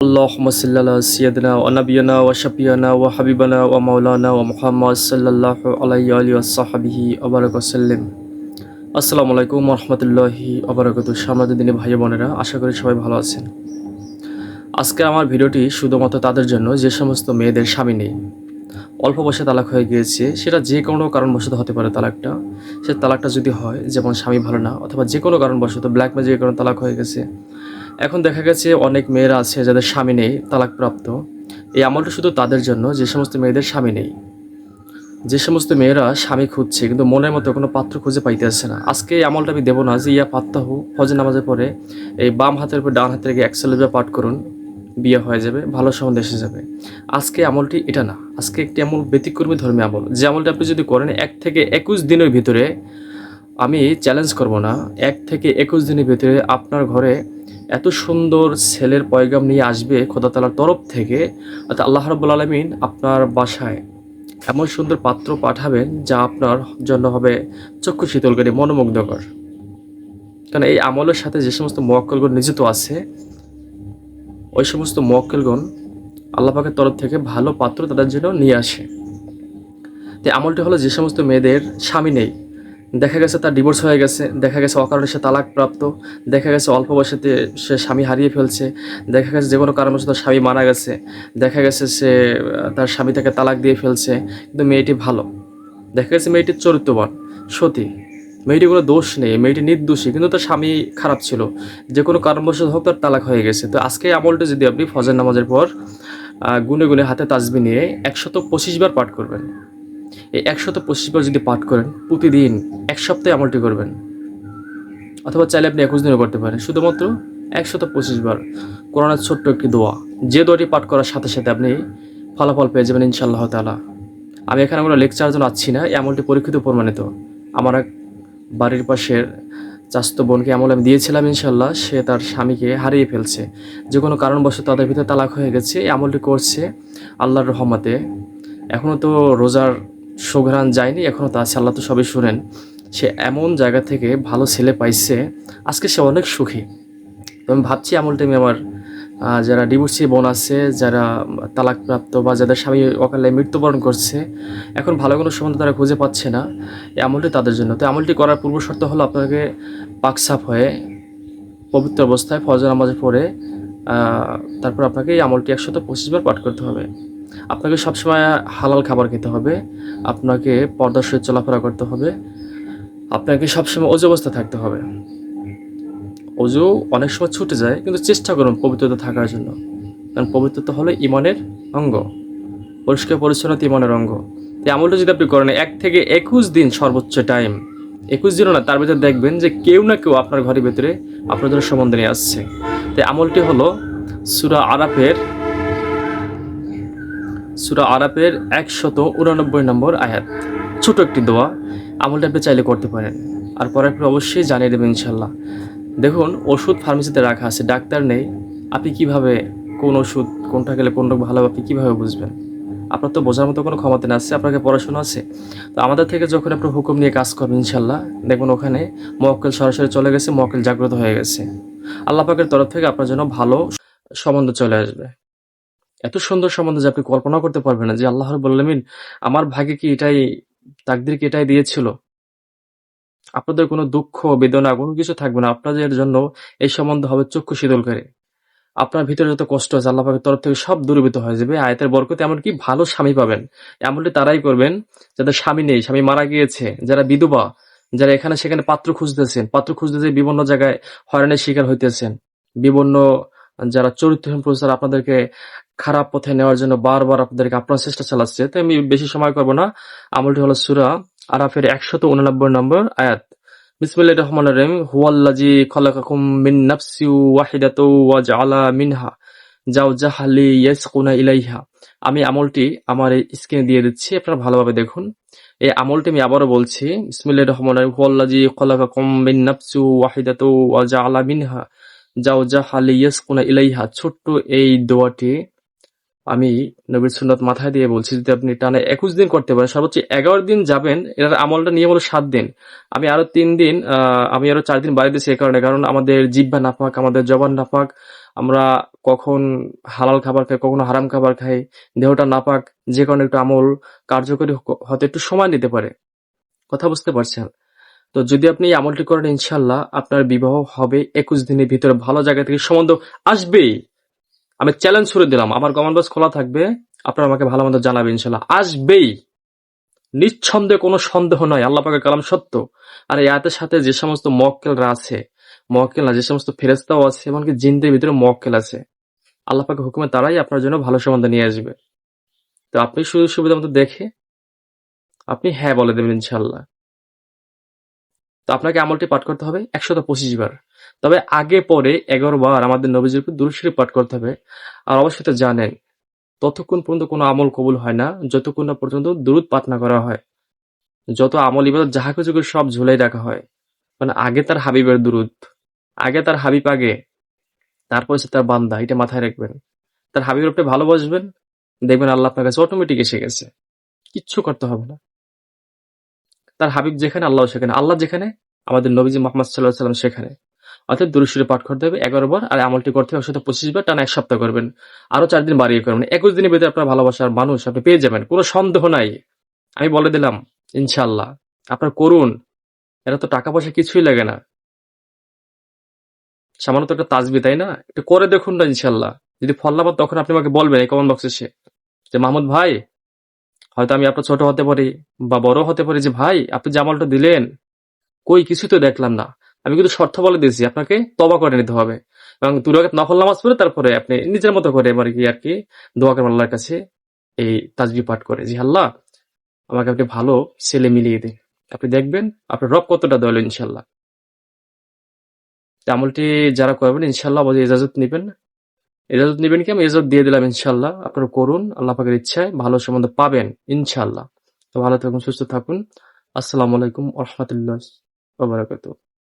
اللهم صل على سيدنا ونبينا وشفينا وحبيبنا ومولانا ومحمد صلى الله عليه وآله وصحبه وبارك وسلم আসসালামু আলাইকুম রহমতুল্লাহি অবরাকাত সামনের দিনে ভাই বোনেরা আশা করি সবাই ভালো আছেন আজকে আমার ভিডিওটি শুধুমাত্র তাদের জন্য যে সমস্ত মেয়েদের স্বামী নেই অল্প বয়সে তালাক হয়ে গিয়েছে সেটা যে কোনো কারণবশত হতে পারে তালাকটা সে তালাকটা যদি হয় যেমন স্বামী ভালো না অথবা যে কোনো কারণবশত ব্ল্যাক ম্যাজিকের কারণে তালাক হয়ে গেছে এখন দেখা গেছে অনেক মেয়েরা আছে যাদের স্বামী নেই, তালাকপ্রাপ্ত। এই আমলটা শুধু তাদের জন্য, যে সমস্ত মেয়েদের স্বামী নেই। যে সমস্ত মেয়েরা স্বামী খুঁজছে, কিন্তু মনের মতো কোনো পাত্র খুঁজে পাইতে আসছে না। আজকে এই আমলটা আমি দেবো না, যে ইয়া পাত্তাহু ফজর নামাজের পরে এই বাম হাতের উপর ডান হাতের গিয়ে একসালেবে পাঠ করুন, বিয়ে হয়ে যাবে, ভালো সম্বন্ধে এসে যাবে। আজকে আমলটি এটা না, আজকে একটি আমল ব্যতিক্রমী ধর্মী আমল। যে আমলটা আপনি যদি করেন, এক থেকে একুশ দিনের ভিতরে আমি চ্যালেঞ্জ করব না, এক থেকে একুশ দিনের ভিতরে আপনার ঘরে এত সুন্দর ছেলের পয়গাম নিয়ে আসবে খোদা তালার তরফ থেকে অর্থাৎ আল্লাহ রব্বুল আলমিন আপনার বাসায় এমন সুন্দর পাত্র পাঠাবেন যা আপনার জন্য হবে চক্ষু শীতলকারী মনোমুগ্ধকর। কারণ এই আমলের সাথে যে সমস্ত মোয়াক্কলগণ নিযুক্ত আছে, ওই সমস্ত মোয়াক্কেলগণ আল্লাহ পাকের তরফ থেকে ভালো পাত্র তাদের জন্য নিয়ে আসে। তো আমলটি হলো যে সমস্ত মেয়েদের স্বামী নেই। দেখা গেছে তার ডিভোর্স হয়ে গেছে, দেখা গেছে অকারণে সে তালাক প্রাপ্ত দেখা গেছে অল্প বয়সেতে সে স্বামী হারিয়ে ফেলছে, দেখা গেছে যে কোনো কারণবশত তার স্বামী মারা গেছে, দেখা গেছে সে তার স্বামী তাকে তালাক দিয়ে ফেলছে, কিন্তু মেয়েটি ভালো। দেখা গেছে মেয়েটির চরিত্রবান, সতী। মেয়েটি কোনো দোষ নেই, মেয়েটি নির্দোষী, কিন্তু তার স্বামী খারাপ ছিল। যে কোনো কারণবশত হোক তার তালাক হয়ে গেছে। তো আজকে আমলটা যদি আপনি ফজর নামাজের পর গুনে গুনে হাতে তাজবি নিয়ে একশত পঁচিশ বার পাঠ করবেন। এই একশত পঁচিশ বার যদি পাঠ করেন, প্রতিদিন এক সপ্তাহে আমলটি করবেন। অথবা চাইলে আপনি একুশ দিনও করতে পারেন। শুধুমাত্র একশত পঁচিশ বার কোরআনের ছোট্ট একটি দোয়া। যে দোয়াটি পাঠ করার সাথে সাথে আপনি ফলাফল পেয়ে যাবেন ইনশাআল্লাহ তালা আমি এখানে কোনো লেকচার জন্য আছি না। এই আমলটি পরীক্ষিত প্রমাণিত। আমার এক বাড়ির পাশের চাস্ত বোনকে আমল আমি দিয়েছিলাম ইনশাল্লাহ সে তার স্বামীকে হারিয়ে ফেলছে। যে কোনো কারণবশত তাদের ভিতরে তালাক হয়ে গেছে। এই আমলটি করছে আল্লাহর রহমতে। এখনও তো রোজার সুঘ্রাণ যায়নি এখনও তা আল্লাহ তো সবই শুনেন। সে এমন জায়গা থেকে ভালো ছেলে পাইছে আজকে সে অনেক সুখী। আমি ভাবছি আমলটা আমি আমার যারা ডিভোর্সি বোন আছে যারা তালাকপ্রাপ্ত বা যাদের স্বামী অকালে মৃত্যুবরণ করছে এখন ভালো কোনো সম্বন্ধ তারা খুঁজে পাচ্ছে না। এই আমলটি তাদের জন্য। তো আমলটি করার পূর্ব শর্ত হলো আপনাকে পাকসাফ হয়ে পবিত্র অবস্থায় ফজর পরে আহ, তারপর আপনাকে এই আমলটি একশত পঁচিশ বার পাঠ করতে হবে। আপনাকে সবসময় হালাল খাবার খেতে হবে, আপনাকে পর্দার সহিত চলাফেরা করতে হবে, আপনাকে সবসময় অজু অবস্থা থাকতে হবে। অজু অনেক সময় ছুটে যায়, কিন্তু চেষ্টা করুন পবিত্রতা থাকার জন্য। কারণ পবিত্রতা হলো ইমানের অঙ্গ, পরিষ্কার পরিচ্ছন্নতা ইমানের অঙ্গ। এই আমলটা যদি আপনি করেন, এক থেকে একুশ দিন সর্বোচ্চ টাইম একুশ দিনও না, তার ভিতরে দেখবেন যে কেউ না কেউ আপনার ঘরের ভেতরে আপনার সম্বন্ধ নিয়ে আসছে। তাই আমলটি হলো সুরা আরাফের সুরা আরাফের একশত উনানব্বই নম্বর আয়াত। ছোট একটি দোয়া, আমলটা আপনি চাইলে করতে পারেন। আর পরে পর অবশ্যই জানিয়ে দেবেন ইনশাল্লাহ দেখুন, ওষুধ ফার্মেসিতে রাখা আছে, ডাক্তার নেই। আপনি কীভাবে, কোন ওষুধ, কোনটা গেলে কোন রোগ ভালো, আপনি কীভাবে বুঝবেন? আপনার তো বোঝার মতো কোনো ক্ষমতা না আছে, আপনাকে পড়াশোনা আছে। তো আমাদের থেকে যখন আপনার হুকুম নিয়ে কাজ করবেন ইনশাল্লাহ দেখুন ওখানে মক্কেল সরাসরি চলে গেছে মক্কেল জাগ্রত হয়ে গেছে। আল্লাহ পাকের তরফ থেকে আপনার জন্য ভালো সম্বন্ধ চলে আসবে। এত সুন্দর সম্বন্ধ যে আপনি কল্পনা করতে পারবেন না যে আল্লাহ বললেন আমার ভাগে কি এটাই, তাকদির কি এটাই দিয়েছিল? আপনাদের কোনো দুঃখ, বেদনা, কোনো কিছু থাকবে না। আপনাদের জন্য এই সম্বন্ধ হবে চক্ষু শীতলকারী আপনার ভিতরে যত কষ্ট আছে, আল্লাহ পাকের তরফ থেকে সব দূরীভূত হয়ে যাবে। আয়তের বরকতে এমনকি ভালো স্বামী পাবেন। এমনটি তারাই করবেন যাদের স্বামী নেই। স্বামী মারা গিয়েছে, যারা বিধবা যারা এখানে, সেখানে পাত্র খুঁজতেছেন, পাত্র খুঁজতেছে বিভিন্ন জায়গায় হয়রানির শিকার হইতেছেন। বিভিন্ন যারা চরিত্রহীন প্রচার আপনাদেরকে খারাপ পথে নেওয়ার জন্য বারবার আপনাদেরকে আপনার চেষ্টা চালাচ্ছে। তো আমি বেশি সময় করব না। আমলটি হলো সুরা আরাফের একশত উননব্বই নম্বর আয়াত। বিসমিল্লাহ রহমান রহিম। হুয়াল্লাজি খলাকাকুম মিন নাফসি ওয়াহিদাতু ওয়া জাআলা মিনহা। জাওজাহা লিয়াসকুনা ইলাইহা। আমি আমলটি আমার এই স্ক্রিনে দিয়ে দিচ্ছি, আপনারা ভালোভাবে দেখুন। এই আমলটি আমি আবারও বলছি বিসমিল্লাহ রহমান মিন ইলাইহা, ছোট্ট এই দোয়াটি আমি নবীর সুন্নত মাথায় দিয়ে বলছি, যদি আপনি টানা একুশ দিন করতে পারেন, সর্বোচ্চ এগারো দিন যাবেন, এটার আমলটা নিয়ে হলো সাত দিন। আমি আরও তিন দিন আমি আরও চার দিন বাড়ি দিয়েছি এই কারণে, কারণ আমাদের জিব্বা নাপাক আমাদের জবান নাপাক আমরা কখন হালাল খাবার খাই, কখনো হারাম খাবার খাই, দেহটা নাপাক, যে কারণে একটু আমল কার্যকরী হতে একটু সময় নিতে পারে। কথা বুঝতে পারছেন? তো যদি আপনি এই আমলটি করেন ইনশাল্লাহ আপনার বিবাহ হবে একুশ দিনের ভিতরে, ভালো জায়গা থেকে সম্বন্ধ আসবেই। আমি চ্যালেঞ্জ ছুড়ে দিলাম। আমার কমেন্ট বক্স খোলা থাকবে। আপনারা আমাকে ভালো মতো জানাবেন, ইনশাল্লাহ। আসবেই। নিঃসন্দেহে কোনো সন্দেহ নয়, আল্লাহ পাকের কালাম সত্য। আর এই আয়াতের সাথে যে সমস্ত মক্কেলরা আছে মক্কেল না যে সমস্ত ফেরেস্তাও আছে, এমনকি জিনদের ভিতরে মক্কেল আছে, আল্লাহ পাকের হুকুমে তারাই আপনার জন্য ভালো সম্বন্ধ নিয়ে আসবে। তো আপনি সুযোগ সুবিধা মতো দেখে, আপনি হ্যাঁ বলে দেবেন, ইনশাল্লাহ। তো আপনাকে আমলটি পাঠ করতে হবে একশত পঁচিশ বার। তবে আগে, পরে এগারো বার আমাদের নবীজির উপর দুরুশরীফ পাঠ করতে হবে। আর অবশ্যই তো জানেন, ততক্ষণ পর্যন্ত কোনো আমল কবুল হয় না, যতক্ষণ না পর্যন্ত দুরুদ পাঠ না করা হয়। যত আমল, ইবাদত, যাহা কিছু সব ঝুলাই রাখা হয়। মানে আগে তার হাবিবের দুরুদ, আগে তার হাবিব আগে, তারপর হচ্ছে তার বান্দা, এটা মাথায় রাখবেন। তার হাবিবের উপরে ভালোবাসবেন, দেখবেন আল্লাহ আপনার কাছে অটোমেটিক এসে গেছে। কিচ্ছু করতে হবে না। তার হাবিব যেখানে, আল্লাহ সেখানে। আল্লাহ যেখানে, আমাদের নবীজি মোহাম্মদ সাল্লাহ সাল্লাম সেখানে। অর্থাৎ দুরুশ্বরে পাঠ করতে হবে এগারো বার, আর আমলটি করতে হবে একশত পঁচিশ বার, টানা এক সপ্তাহ করবেন। আরও চার দিন বাড়িয়ে করবেন। একুশ দিনের ভিতরে আপনার ভালোবাসার মানুষ আপনি পেয়ে যাবেন, কোনো সন্দেহ নাই। আমি বলে দিলাম ইনশাল্লাহ আপনার করুন এটা তো টাকা পয়সা কিছুই লাগে না। সামান্য তো একটা তাজবি, তাই না? একটু করে দেখুন না ইনশাল্লাহ যদি ফল না তখন আপনি আমাকে বলবেন এই কমেন্ট বক্সে এসে। যে মাহমুদ ভাই হয়তো আমি আপনার ছোট হতে পারি বা বড় হতে পারি যে, ভাই, আপনি যে আমলটা দিলেন, কই কিছু তো দেখলাম না। আমি কিন্তু শর্ত বলে দিয়েছি, আপনাকে তবা করে নিতে হবে। এবং দু রাকাত নফল নামাজ পড়ে তারপরে আপনি নিজের মতো করে এবার কি আর কি দোয়া করবেন আল্লাহর কাছে, এই তাজবি পাঠ করে। জি আল্লাহ, আমাকে আপনি ভালো ছেলে মিলিয়ে দিন। আপনি দেখবেন আপনার রব কতটা দয়ালু ইনশাল্লাহ আমলটি যারা করবেন ইনশাল্লাহ অবশ্যই ইজাজত নেবেন। ইজাজত নেবেন কি? আমি ইজাজত দিয়ে দিলাম ইনশাল্লাহ আপনারা করুন, আল্লাহ পাকের ইচ্ছায় ভালো সম্বন্ধ পাবেন ইনশাল্লাহ তো ভালো থাকুন, সুস্থ থাকুন। আসসালামু আলাইকুম রহমতুল্লাহ